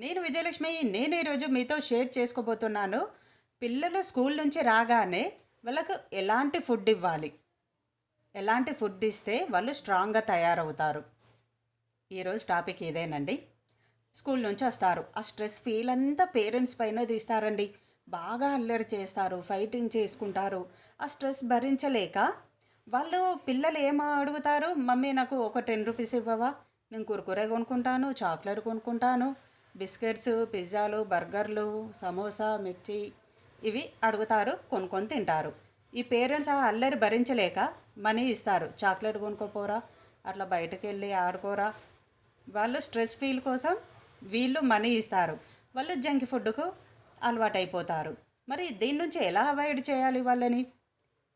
నేను విజయలక్ష్మి నేను ఈరోజు మీతో షేర్ చేసుకోబోతున్నాను. పిల్లలు స్కూల్ నుంచి రాగానే వాళ్ళకు ఎలాంటి ఫుడ్ ఇవ్వాలి? ఎలాంటి ఫుడ్ ఇస్తే వాళ్ళు స్ట్రాంగ్గా తయారవుతారు? ఈరోజు టాపిక్ ఇదేనండి. స్కూల్ నుంచి వస్తారు. ఆ స్ట్రెస్ ఫీల్ అంతా పేరెంట్స్ పైన తీస్తారండి. బాగా అల్లరి చేస్తారు ఫైటింగ్ చేసుకుంటారు. ఆ స్ట్రెస్ భరించలేక వాళ్ళు పిల్లలు ఏం అడుగుతారు? మమ్మీ నాకు ఒక టెన్ రూపీస్ ఇవ్వవా? నేను కుర్కురే కొనుక్కుంటాను చాక్లెట్ కొనుక్కుంటాను బిస్కెట్స్ పిజ్జాలు బర్గర్లు సమోసా మిర్చి ఇవి అడుగుతారు కొనుక్కొని తింటారు. ఈ పేరెంట్స్ ఆ అల్లరి భరించలేక మనీ ఇస్తారు. చాక్లెట్ కొనుక్కోపోరా అట్లా బయటకు వెళ్ళి ఆడుకోరా. వాళ్ళు స్ట్రెస్ ఫీల్ కోసం వీళ్ళు మనీ ఇస్తారు. వాళ్ళు జంక్ ఫుడ్కు అలవాటైపోతారు. మరి దీని నుంచి ఎలా అవాయిడ్ చేయాలి వాళ్ళని?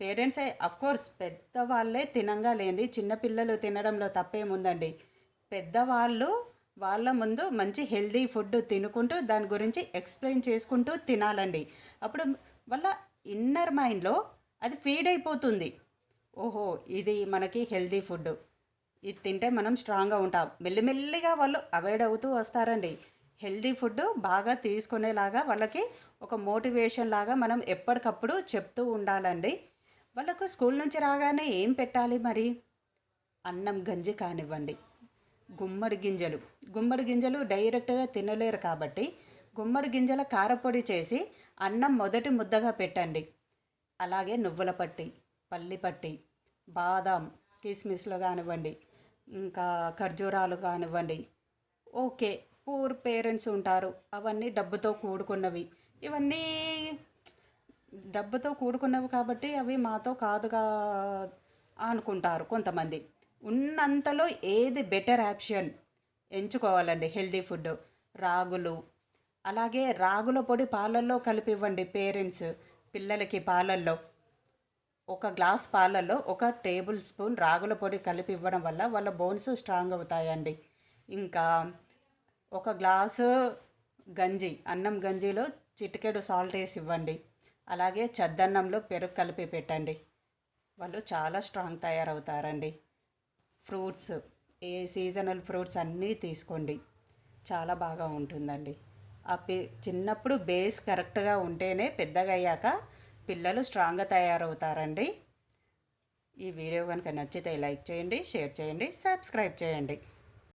పేరెంట్సే అఫ్కోర్స్ పెద్దవాళ్ళే తినంగా లేనిది చిన్నపిల్లలు తినడంలో తప్పేముందండి. పెద్దవాళ్ళు వాళ్ళ ముందు మంచి హెల్దీ ఫుడ్ తినుకుంటూ దాని గురించి ఎక్స్ప్లెయిన్ చేసుకుంటూ తినాలండి. అప్పుడు వాళ్ళ ఇన్నర్ మైండ్లో అది ఫీడ్ అయిపోతుంది. ఓహో ఇది మనకి హెల్దీ ఫుడ్. ఇది తింటే మనం స్ట్రాంగ్గా ఉంటాం. మెల్లిమెల్లిగా వాళ్ళు అవాయిడ్ అవుతూ వస్తారండి. హెల్దీ ఫుడ్ బాగా తీసుకునేలాగా వాళ్ళకి ఒక మోటివేషన్ లాగా మనం ఎప్పటికప్పుడు చెప్తూ ఉండాలండి. వాళ్ళకు స్కూల్ నుంచి రాగానే ఏం పెట్టాలి మరి? అన్నం గంజి కానివ్వండి. గుమ్మడి గింజలు. గుమ్మడి గింజలు డైరెక్ట్గా తినలేరు కాబట్టి గుమ్మడి గింజల కారపొడి చేసి అన్నం మొదటి ముద్దగా పెట్టండి. అలాగే నువ్వుల పట్టి పల్లి పట్టి బాదాం కిస్మిస్లు కానివ్వండి ఇంకా ఖర్జూరాలు కానివ్వండి. ఓకే పూర్ పేరెంట్స్ ఉంటారు. అవన్నీ డబ్బుతో కూడుకున్నవి. ఇవన్నీ డబ్బుతో కూడుకున్నవి కాబట్టి అవి మాతో కాదుగా అనుకుంటారు కొంతమంది. ఉన్నంతలో ఏది బెటర్ ఆప్షన్ ఎంచుకోవాలండి హెల్దీ ఫుడ్ రాగులు. అలాగే రాగుల పొడి పాలల్లో కలిపి ఇవ్వండి పేరెంట్స్ పిల్లలకి పాలల్లో. ఒక గ్లాస్ పాలల్లో ఒక టేబుల్ స్పూన్ రాగుల పొడి కలిపి ఇవ్వడం వల్ల వాళ్ళ బోన్స్ స్ట్రాంగ్ అవుతాయండి. ఇంకా ఒక గ్లాసు గంజి అన్నం గంజిలో చిటికెడు సాల్ట్ వేసి ఇవ్వండి అలాగే చద్దన్నంలో పెరుగు కలిపి పెట్టండి. వాళ్ళు చాలా స్ట్రాంగ్ తయారవుతారండి. ఫ్రూట్స్ ఏ సీజనల్ ఫ్రూట్స్ అన్నీ తీసుకోండి. చాలా బాగా ఉంటుందండి. ఆ పి చిన్నప్పుడు బేస్ కరెక్ట్గా ఉంటేనే పెద్దగా అయ్యాక పిల్లలు స్ట్రాంగ్గా తయారవుతారండి. ఈ వీడియో కనుక నచ్చితే లైక్ చేయండి షేర్ చేయండి సబ్స్క్రైబ్ చేయండి.